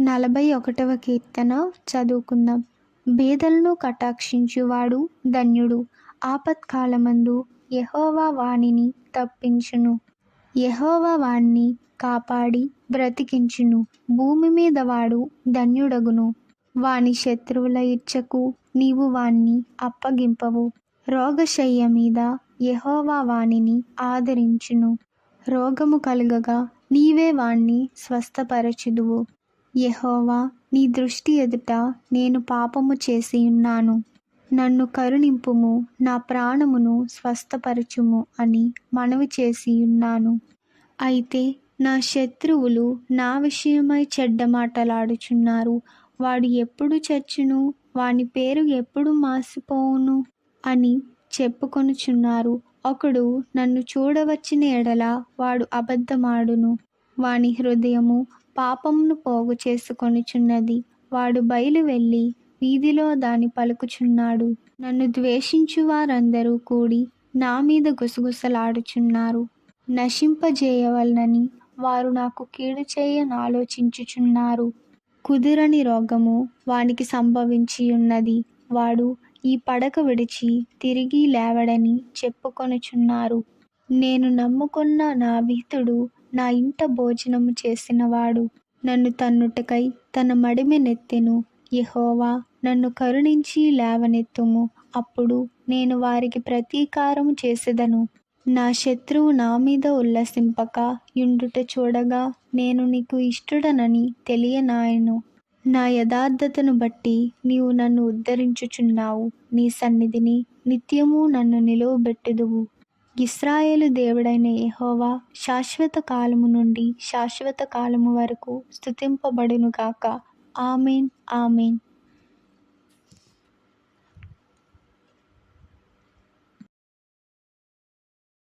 నలభై ఒకటవ కీర్తన చదువుకుందాం. బేదలను కటాక్షించువాడు ధన్యుడు. ఆపత్కాలమందు యహోవా వాణిని తప్పించును. యహోవా వాణ్ణి కాపాడి బ్రతికించును. భూమి మీద వాడు ధన్యుడగును. వాని శత్రువుల ఇచ్చకు నీవు వాణ్ణి అప్పగింపవు. రోగశయ్య మీద యహోవా వాణిని ఆదరించును. రోగము కలుగగా నీవే వాణ్ణి స్వస్థపరచుదువు. యెహోవా నీ దృష్టి ఎదుట నేను పాపము చేసి ఉన్నాను. నన్ను కరుణింపుము నా ప్రాణమును స్వస్థపరచుము అని మనవి చేసి ఉన్నాను. అయితే నా శత్రువులు నా విషయమై చెడ్డ మాటలాడుచున్నారు. వాడు ఎప్పుడు చచ్చును? వాని పేరు ఎప్పుడు మాసిపోవును? అని చెప్పుకొనుచున్నారు. ఒకడు నన్ను చూడవచ్చిన ఎడల వాడు అబద్ధమాడును. వాని హృదయము పాపమును పోగు చేసుకొనిచున్నది. వాడు బయలు వెళ్ళి వీధిలో దాని పలుకుచున్నాడు. నన్ను ద్వేషించు వారందరూ కూడి నా మీద గుసగుసలాడుచున్నారు. నశింపజేయవలనని వారు నాకు కీడు చేయని ఆలోచించుచున్నారు. కుదురని రోగము వానికి సంభవించి ఉన్నది వాడు ఈ పడక విడిచి తిరిగి లేవడని చెప్పుకొనుచున్నారు. నేను నమ్ముకున్న నా భీతుడు నా ఇంట భోజనము చేసినవాడు నన్ను తన్నుటకై తన మడిమెనెత్తెను యహోవా నన్ను కరుణించి లేవనెత్తుము. అప్పుడు నేను వారికి ప్రతీకారము చేసేదను. నా శత్రువు నా మీద ఉల్లసింపక యుండుట చూడగా నేను నీకు ఇష్టడనని తెలియనాయను. నా యథార్థతను బట్టి నీవు నన్ను ఉద్ధరించుచున్నావు. నీ సన్నిధిని నిత్యము నన్ను నిలువబెట్టుదువు. ఇస్రాయేలు దేవుడైన యెహోవా శాశ్వత కాలము నుండి శాశ్వత కాలము వరకు స్థుతింపబడునుగాక ఆమెన్ ఆమెన్.